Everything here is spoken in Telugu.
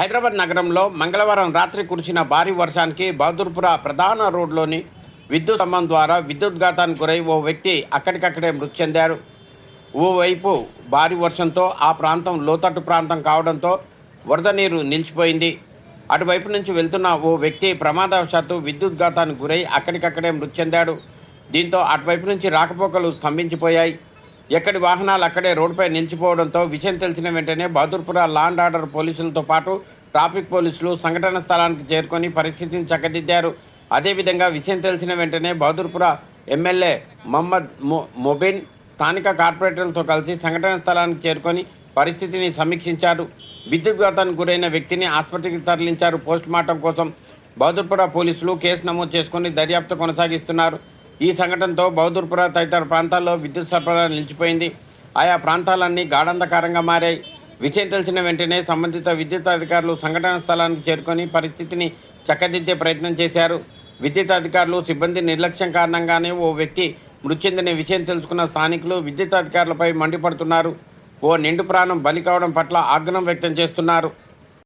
హైదరాబాద్ నగరంలో మంగళవారం రాత్రి కురిసిన భారీ వర్షానికి బహదూర్పుర ప్రధాన రోడ్లోని విద్యుత్ స్తంభం ద్వారా విద్యుత్ ఘాతానికి గురై ఓ వ్యక్తి అక్కడికక్కడే మృతి చెందారు. ఓవైపు భారీ వర్షంతో ఆ ప్రాంతం లోతట్టు ప్రాంతం కావడంతో వరద నీరు నిలిచిపోయింది. అటువైపు నుంచి వెళ్తున్న ఓ వ్యక్తి ప్రమాదవశాత్తు విద్యుత్ ఘాతానికి గురై అక్కడికక్కడే మృతి చెందాడు. దీంతో అటువైపు నుంచి రాకపోకలు స్తంభించిపోయాయి. ఎక్కడి వాహనాలు అక్కడే రోడ్డుపై నిలిచిపోవడంతో విషయం తెలిసిన వెంటనే బహదూర్పుర లాండ్ ఆర్డర్ పోలీసులతో పాటు ట్రాఫిక్ పోలీసులు సంఘటన స్థలానికి చేరుకొని పరిస్థితిని చక్కదిద్దారు. అదేవిధంగా విషయం తెలిసిన వెంటనే బహదూర్పుర ఎమ్మెల్యే మహమ్మద్ మొ మొబిన్ స్థానిక కార్పొరేటర్లతో కలిసి సంఘటన స్థలానికి చేరుకొని పరిస్థితిని సమీక్షించారు. విద్యుద్ఘాతానికి గురైన వ్యక్తిని ఆసుపత్రికి తరలించారు. పోస్టుమార్టం కోసం బహదూర్పుర పోలీసులు కేసు నమోదు చేసుకుని దర్యాప్తు కొనసాగిస్తున్నారు. ఈ సంఘటనతో బహదూర్పుర తదితర ప్రాంతాల్లో విద్యుత్ సరఫరా నిలిచిపోయింది. ఆయా ప్రాంతాలన్నీ గాఢంధకారంగా మారాయి. విషయం తెలిసిన వెంటనే సంబంధిత విద్యుత్ అధికారులు సంఘటన స్థలానికి చేరుకొని పరిస్థితిని చక్కదిద్దే ప్రయత్నం చేశారు. విద్యుత్ అధికారులు సిబ్బంది నిర్లక్ష్యం కారణంగానే ఓ వ్యక్తి మృతి చెందిన విషయం తెలుసుకున్న స్థానికులు విద్యుత్ అధికారులపై మండిపడుతున్నారు. ఓ నిండు ప్రాణం బలి కావడం పట్ల ఆగ్రహం వ్యక్తం చేస్తున్నారు.